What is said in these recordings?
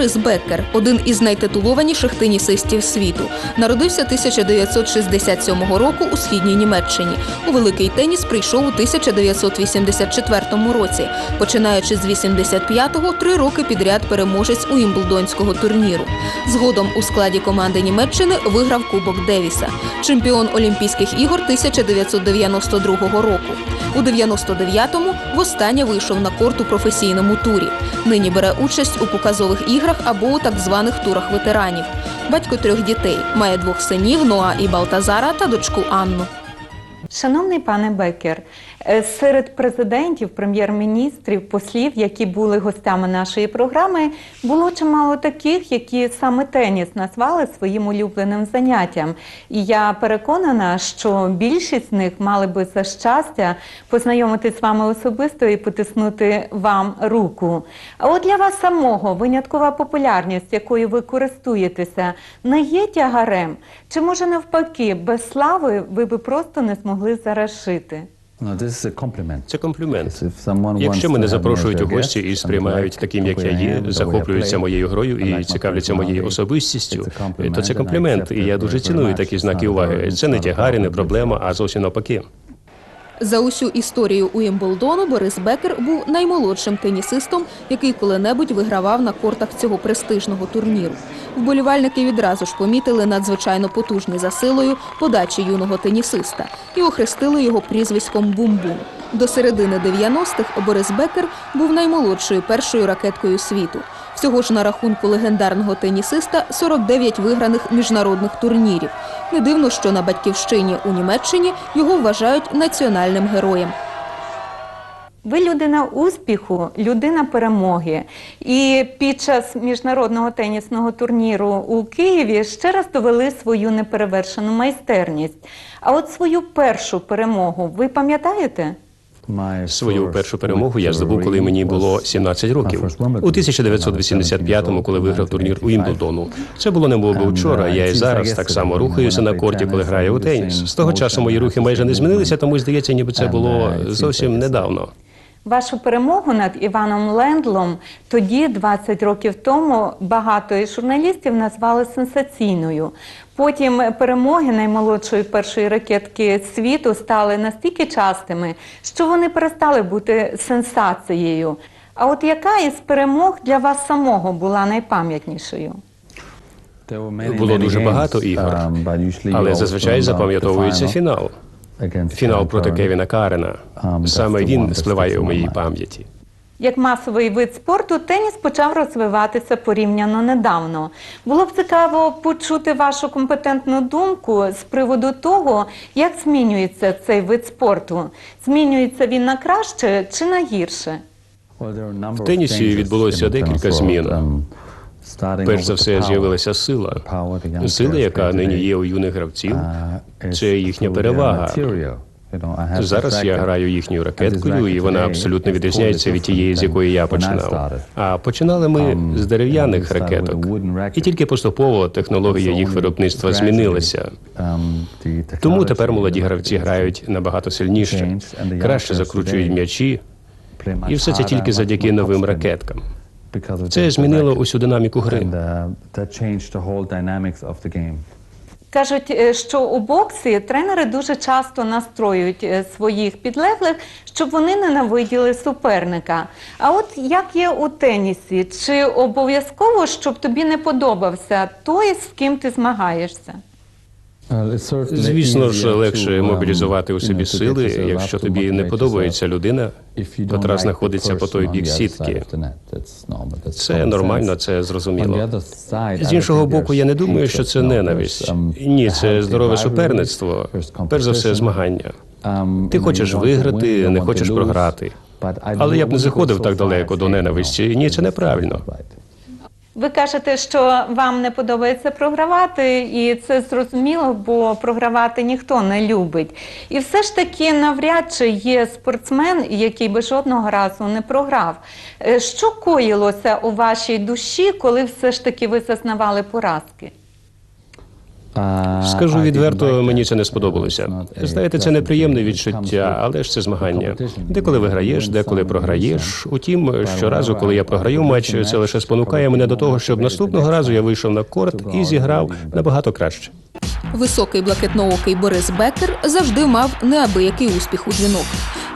Борис Беккер один із найтитулованіших тенісистів світу. Народився 1967 року у східній Німеччині. У великий теніс прийшов у 1984 році. Починаючи з 85-го, три роки підряд переможець у імблдонського турніру. Згодом у складі команди Німеччини виграв Кубок Девіса, чемпіон Олімпійських ігор 1992 року. У 99-му востаннє вийшов на корт у професійному турі. Нині бере участь у показових іграх або у так званих турах ветеранів. Батько трьох дітей має двох синів Ноа і Балтазара та дочку Анну. Шановний пане Бекер, серед президентів, прем'єр-міністрів, послів, які були гостями нашої програми, було чимало таких, які саме теніс назвали своїм улюбленим заняттям. І я переконана, що більшість з них мали би за щастя познайомитись з вами особисто і потиснути вам руку. А от для вас самого виняткова популярність, якою ви користуєтеся, не є тягарем? Чи може навпаки, без слави ви би просто не змогли зараз жити? Це комплімент. Якщо мене запрошують у гості і сприймають таким, як я є, захоплюються моєю грою і цікавляться моєю особистістю, то це комплімент. І я дуже ціную такі знаки уваги. Це не тягарі, тягар не проблема, а зовсім навпаки. За усю історію Уімблдону Борис Бекер був наймолодшим тенісистом, який коли-небудь вигравав на кортах цього престижного турніру. Вболівальники відразу ж помітили надзвичайно потужні за силою подачі юного тенісиста і охрестили його прізвиськом Бум-Бум. До середини 90-х Борис Бекер був наймолодшою першою ракеткою світу. Всього ж на рахунку легендарного тенісиста 49 виграних міжнародних турнірів. Не дивно, що на батьківщині у Німеччині його вважають національним героєм. Ви людина успіху, людина перемоги. І під час міжнародного тенісного турніру у Києві ще раз довели свою неперевершену майстерність. А от свою першу перемогу ви пам'ятаєте? Свою першу перемогу я здобув, коли мені було 17 років. У 1985-му, коли виграв турнір у Імблдону. Це було не було би вчора. Я і зараз так само рухаюся на корті, коли граю у теніс. З того часу мої рухи майже не змінилися, тому здається, ніби це було зовсім недавно. Вашу перемогу над Іваном Лендлом тоді, 20 років тому, багато із журналістів назвали сенсаційною. Потім перемоги наймолодшої першої ракетки світу стали настільки частими, що вони перестали бути сенсацією. А от яка із перемог для вас самого була найпам'ятнішою? Було дуже багато ігор, але зазвичай запам'ятовується фінал. Фінал проти Кевіна Карена. Саме він спливає у моїй пам'яті. Як масовий вид спорту, теніс почав розвиватися порівняно недавно. Було б цікаво почути вашу компетентну думку з приводу того, як змінюється цей вид спорту. Змінюється він на краще чи на гірше? В тенісі відбулося декілька змін. Перш за все з'явилася сила. Сила, яка нині є у юних гравців, це їхня перевага. Зараз я граю їхньою ракеткою, і вона абсолютно відрізняється від тієї, з якої я починав. А починали ми з дерев'яних ракеток, і тільки поступово технологія їх виробництва змінилася. Тому тепер молоді гравці грають набагато сильніше, краще закручують м'ячі, і все це тільки завдяки новим ракеткам. Це змінило усю динаміку гри. Кажуть, е, що у боксі тренери дуже часто настроюють е, своїх підлеглих, щоб вони ненавиділи суперника. А от як є у тенісі, чи обов'язково, щоб тобі не подобався той, з ким ти змагаєшся? Звісно ж, легше мобілізувати у собі сили, якщо тобі не подобається людина, котра знаходиться по той бік сітки. Це нормально, це зрозуміло. З іншого боку, я не думаю, що це ненависть. Ні, це здорове суперництво. Перш за все, змагання. Ти хочеш виграти, не хочеш програти. Але я б не заходив так далеко до ненависті. Ні, це неправильно. Ви кажете, що вам не подобається програвати, і це зрозуміло, бо програвати ніхто не любить. І все ж таки навряд чи є спортсмен, який би жодного разу не програв. Е, Що коїлося у вашій душі, коли все ж таки ви зазнавали поразки? Скажу відверто, мені це не сподобалося. Знаєте, це неприємне відчуття, але ж це змагання. Деколи виграєш, деколи програєш. Утім, щоразу, коли я програю матч, це лише спонукає мене до того, щоб наступного разу я вийшов на корт і зіграв набагато краще. Високий блакитноокий Борис Беккер завжди мав неабиякий успіх у жінок.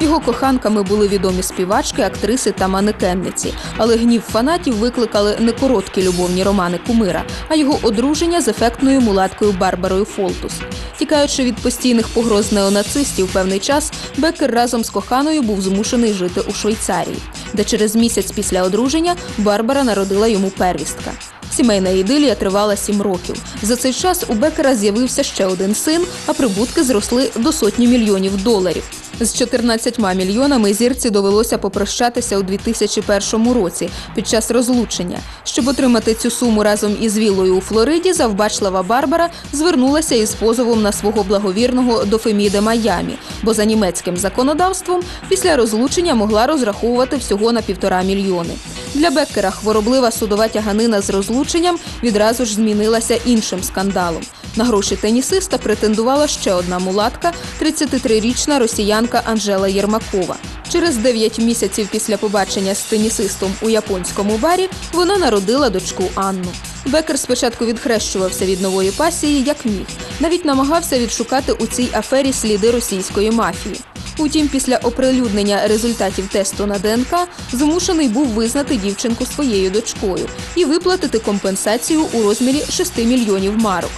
Його коханками були відомі співачки, актриси та манекенниці. Але гнів фанатів викликали не короткі любовні романи кумира, а його одруження з ефектною мулаткою Барбарою Фолтус. Тікаючи від постійних погроз неонацистів певний час, Беккер разом з коханою був змушений жити у Швейцарії, де через місяць після одруження Барбара народила йому первістка. Сімейна ідилія тривала сім років. За цей час у Бекера з'явився ще один син, а прибутки зросли до сотні мільйонів доларів. З 14 мільйонами зірці довелося попрощатися у 2001 році під час розлучення. Щоб отримати цю суму разом із віллою у Флориді, завбачлива Барбара звернулася із позовом на свого благовірного до Феміде Майамі, бо за німецьким законодавством після розлучення могла розраховувати всього на півтора мільйони. Для Беккера хвороблива судова тяганина з розлученням відразу ж змінилася іншим скандалом. На гроші тенісиста претендувала ще одна мулатка – 33-річна росіянка Анжела Єрмакова. Через 9 місяців після побачення з тенісистом у японському барі вона народила дочку Анну. Бекер спочатку відхрещувався від нової пасії як міг. Навіть намагався відшукати у цій афері сліди російської мафії. Утім, після оприлюднення результатів тесту на ДНК змушений був визнати дівчинку своєю дочкою і виплатити компенсацію у розмірі 6 мільйонів марок.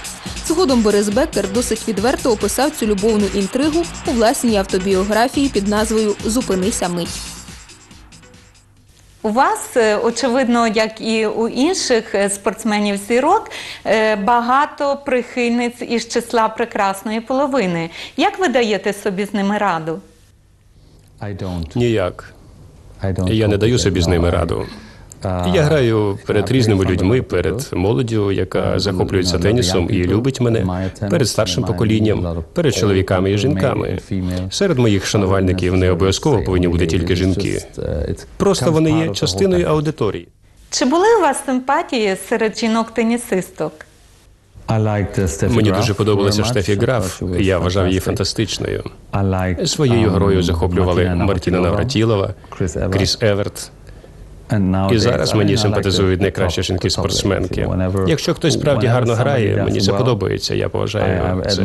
Згодом Борис Беккер досить відверто описав цю любовну інтригу у власній автобіографії під назвою Зупинися мить. У вас, е, очевидно, як і у інших е, спортсменів зірок, е, багато прихильниць із числа прекрасної половини. Як ви даєте собі з ними раду? Ніяк. Я не даю собі з ними раду. Я граю перед різними людьми, перед молоддю, яка захоплюється тенісом і любить мене, перед старшим поколінням, перед чоловіками і жінками. Серед моїх шанувальників не обов'язково повинні бути тільки жінки. Просто вони є частиною аудиторії. Чи були у вас симпатії серед жінок-тенісисток? Мені дуже подобалася Штефі Граф. Я вважав її фантастичною. Своєю грою захоплювали Мартіна Навратілова, Кріс Еверт. І зараз мені симпатизують найкращі жінки-спортсменки. Якщо хтось справді гарно грає, мені це подобається. Я поважаю це.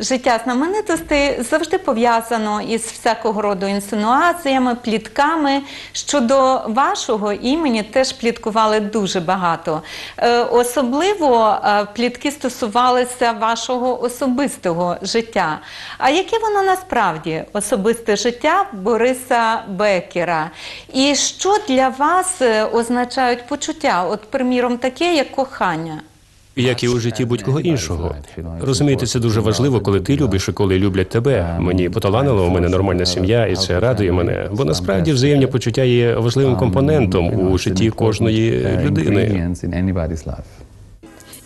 Життя знаменитостей завжди пов'язано із всякого роду інсинуаціями, плітками. Щодо вашого імені теж пліткували дуже багато. Е, особливо е, плітки стосувалися вашого особистого життя. А яке воно насправді особисте життя Бориса Бекера? І що для вас е, означають почуття? От, приміром, таке, як кохання? Як і у житті будь-кого іншого. Розумієте, це дуже важливо, коли ти любиш і коли люблять тебе. Мені поталанило, у мене нормальна сім'я, і це радує мене. Бо насправді взаємні почуття є важливим компонентом у житті кожної людини.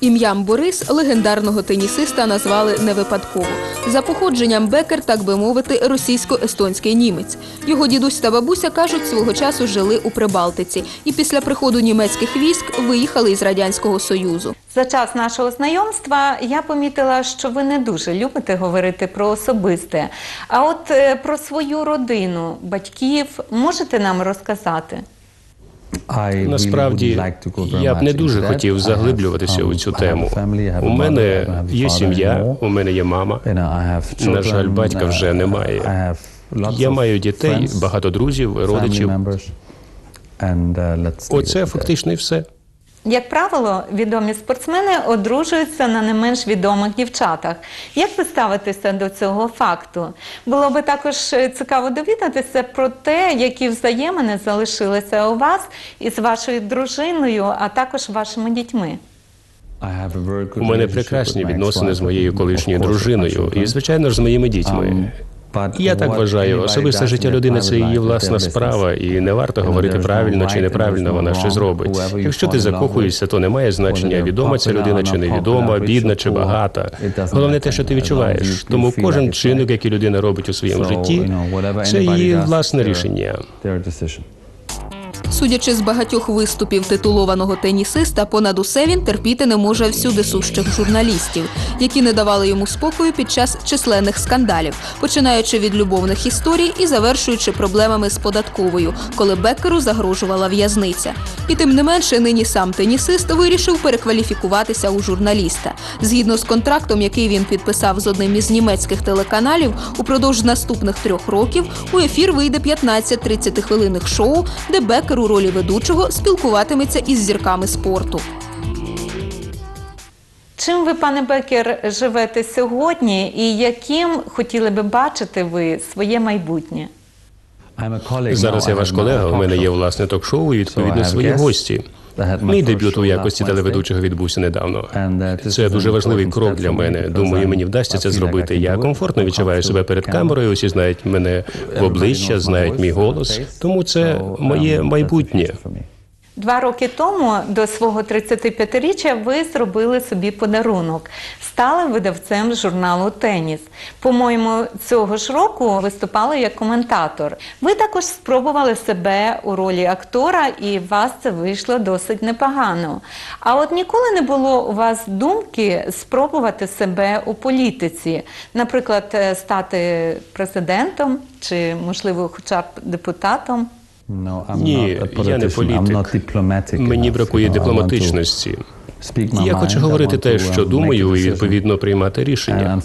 Ім'ям Борис легендарного тенісиста назвали не випадково. За походженням Бекер, так би мовити, російсько-естонський німець. Його дідусь та бабуся кажуть, свого часу жили у Прибалтиці і після приходу німецьких військ виїхали із радянського союзу. За час нашого знайомства я помітила, що ви не дуже любите говорити про особисте. А от е, про свою родину, батьків можете нам розказати? Насправді я б не дуже хотів заглиблюватися у цю тему. У мене є сім'я, у мене є мама. На жаль, батька вже немає. Я маю дітей, багато друзів, родичів. uh, Оце фактично і все. Як правило, відомі спортсмени одружуються на не менш відомих дівчатах. Як ви ставитеся до цього факту? Було би також е, цікаво довідатися про те, які взаємини залишилися у вас із вашою дружиною, а також вашими дітьми. У мене прекрасні відносини з моєю колишньою дружиною і, звичайно ж, з моїми дітьми. Я так вважаю, особисте життя людини це її власна справа, і не варто говорити правильно чи неправильно вона щось робить. Якщо ти закохуєшся, то не має значення, відома ця людина чи невідома, бідна чи багата. Головне те, що ти відчуваєш. Тому кожен чинок, який людина робить у своєму житті, це її власне рішення. Судячи з багатьох виступів титулованого тенісиста, понад усе він терпіти не може всюди сущих журналістів, які не давали йому спокою під час численних скандалів, починаючи від любовних історій і завершуючи проблемами з податковою, коли Беккеру загрожувала в'язниця. І тим не менше, нині сам тенісист вирішив перекваліфікуватися у журналіста. Згідно з контрактом, який він підписав з одним із німецьких телеканалів, упродовж наступних трьох років у ефір вийде 15 30-хвилинних шоу, де Беккер у ролі ведучого спілкуватиметься із зірками спорту. Чим ви, пане Бекер, живете сьогодні і яким хотіли би бачити ви своє майбутнє? Зараз я ваш колега. У мене є власне ток-шоу і відповідно свої гості. Мій дебют у якості телеведучого відбувся недавно. Це дуже важливий крок для мене. Думаю, мені вдасться це зробити. Я комфортно відчуваю себе перед камерою. Усі знають мене в обличчя, знають мій голос. Тому це моє майбутнє. Два роки тому до свого 35-річчя ви зробили собі подарунок. Стали видавцем журналу Теніс. По-моєму, цього ж року виступали як коментатор. Ви також спробували себе у ролі актора, і вас це вийшло досить непогано. А от ніколи не було у вас думки спробувати себе у політиці, наприклад, е, стати президентом чи, можливо, хоча б депутатом. Ні, я не політик. Мені бракує дипломатичності. Я хочу говорити те, що думаю, і відповідно приймати рішення.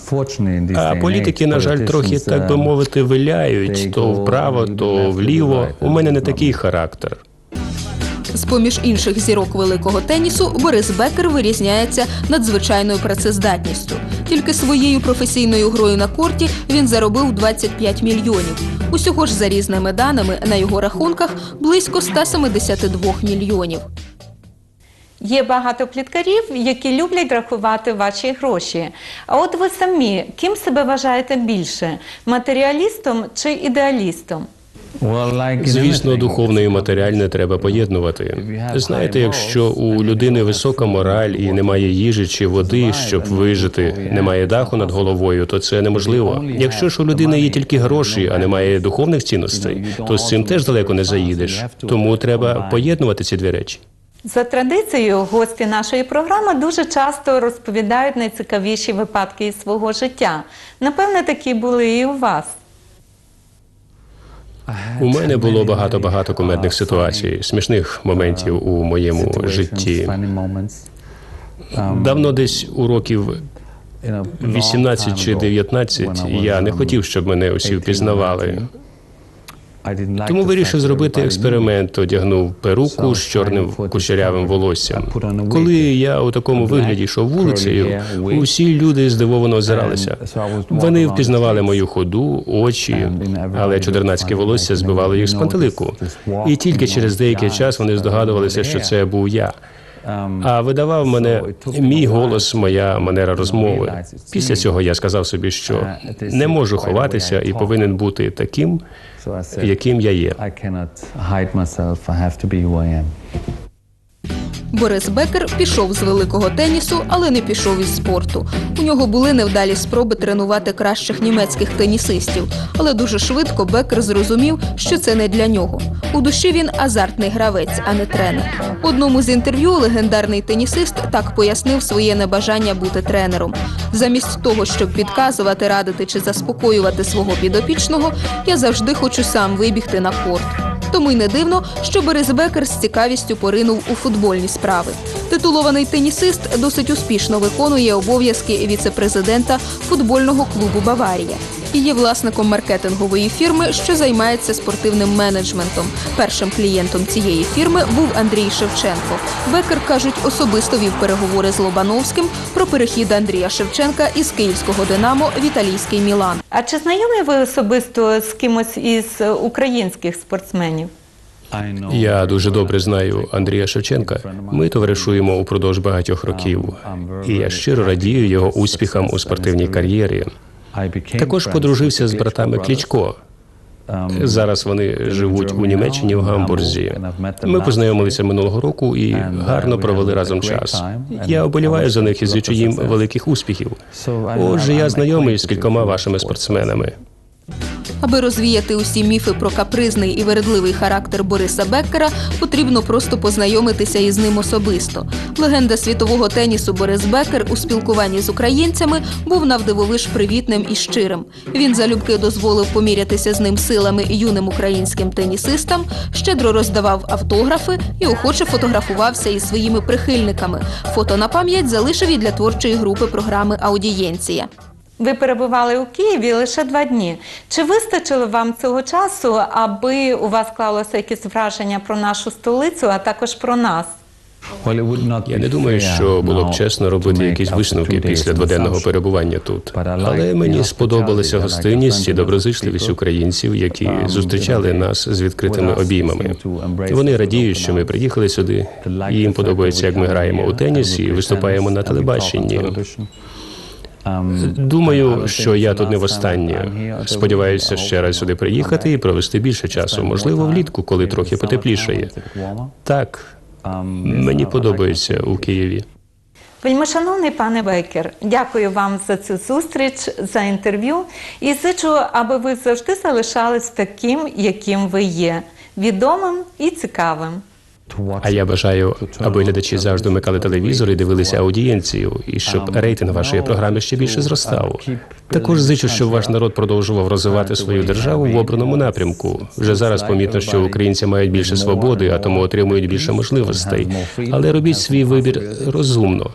А політики, на жаль, трохи так би мовити, виляють то вправо, то вліво. У мене не такий характер. З поміж інших зірок великого тенісу Борис Бекер вирізняється надзвичайною працездатністю. Тільки своєю професійною грою на корті він заробив 25 мільйонів. Усього ж за різними даними на його рахунках близько 172 мільйонів. Є багато пліткарів, які люблять рахувати ваші гроші. А от ви самі ким себе вважаєте більше матеріалістом чи ідеалістом? Звісно, духовне і матеріальне треба поєднувати. Знаєте, якщо у людини висока мораль і немає їжі чи води, щоб вижити, немає даху над головою, то це неможливо. Якщо ж у людини є тільки гроші, а немає духовних цінностей, то з цим теж далеко не заїдеш. Тому треба поєднувати ці дві речі. За традицією, гості нашої програми дуже часто розповідають найцікавіші випадки із свого життя. Напевне, такі були і у вас. У мене було багато багато кумедних ситуацій, смішних моментів у моєму житті. Давно десь у років 18 чи 19 я не хотів, щоб мене усі впізнавали. Тому вирішив зробити експеримент. Одягнув перуку з чорним кучерявим волоссям. Коли я у такому вигляді йшов вулицею, усі люди здивовано озиралися. Вони впізнавали мою ходу, очі, але чудернацьке волосся збивало їх з пантелику. І тільки через деякий час вони здогадувалися, що це був я. А видавав мене мій голос, моя манера розмови. Після цього я сказав собі, що не можу ховатися і повинен бути таким, яким я є. Борис Бекер пішов з великого тенісу, але не пішов із спорту. У нього були невдалі спроби тренувати кращих німецьких тенісистів, але дуже швидко Бекер зрозумів, що це не для нього. У душі він азартний гравець, а не тренер. У одному з інтерв'ю легендарний тенісист так пояснив своє небажання бути тренером. Замість того, щоб підказувати, радити чи заспокоювати свого підопічного, я завжди хочу сам вибігти на корт. Тому й не дивно, що Березбекер з цікавістю поринув у футбольні справи. Титулований тенісист досить успішно виконує обов'язки віце-президента футбольного клубу Баварія і є власником маркетингової фірми, що займається спортивним менеджментом. Першим клієнтом цієї фірми був Андрій Шевченко. Бекер кажуть, особисто вів переговори з Лобановським про перехід Андрія Шевченка із київського Динамо в італійський Мілан. А чи знайомі ви особисто з кимось із українських спортсменів? Я дуже добре знаю Андрія Шевченка. Ми товаришуємо упродовж багатьох років, і я щиро радію його успіхам у спортивній кар'єрі. Також подружився з братами Клічко. Зараз вони живуть у Німеччині в Гамбурзі. Ми познайомилися минулого року і гарно провели разом час. Я оболіваю за них і зичу їм великих успіхів. Отже, я знайомий з кількома вашими спортсменами. Аби розвіяти усі міфи про капризний і вередливий характер Бориса Беккера, потрібно просто познайомитися із ним особисто. Легенда світового тенісу Борис Беккер у спілкуванні з українцями був навдивовиж привітним і щирим. Він залюбки дозволив помірятися з ним силами юним українським тенісистам, щедро роздавав автографи і охоче фотографувався із своїми прихильниками. Фото на пам'ять залишив і для творчої групи програми Аудієнція. Ви перебували у Києві лише два дні. Чи вистачило вам цього часу, аби у вас склалося якесь враження про нашу столицю, а також про нас? Я не думаю, що було б чесно робити якісь висновки після дводенного перебування тут. Але мені сподобалася гостинність і доброзичливість українців, які зустрічали нас з відкритими обіймами. Вони радіють, що ми приїхали сюди. і Їм подобається, як ми граємо у теніс і виступаємо на телебаченні. Думаю, що я тут не востаннє. Сподіваюся ще раз сюди приїхати і провести більше часу, можливо, влітку, коли трохи потеплішає. Так, мені подобається у Києві. Вельмишановний пане Бекер, дякую вам за цю зустріч, за інтерв'ю і зичу, аби ви завжди залишались таким, яким ви є, відомим і цікавим. А я бажаю, аби глядачі завжди вмикали телевізор і дивилися аудієнцію, і щоб рейтинг вашої програми ще більше зростав. Також зичу, щоб ваш народ продовжував розвивати свою державу в обраному напрямку. Вже зараз помітно, що українці мають більше свободи, а тому отримують більше можливостей. Але робіть свій вибір розумно.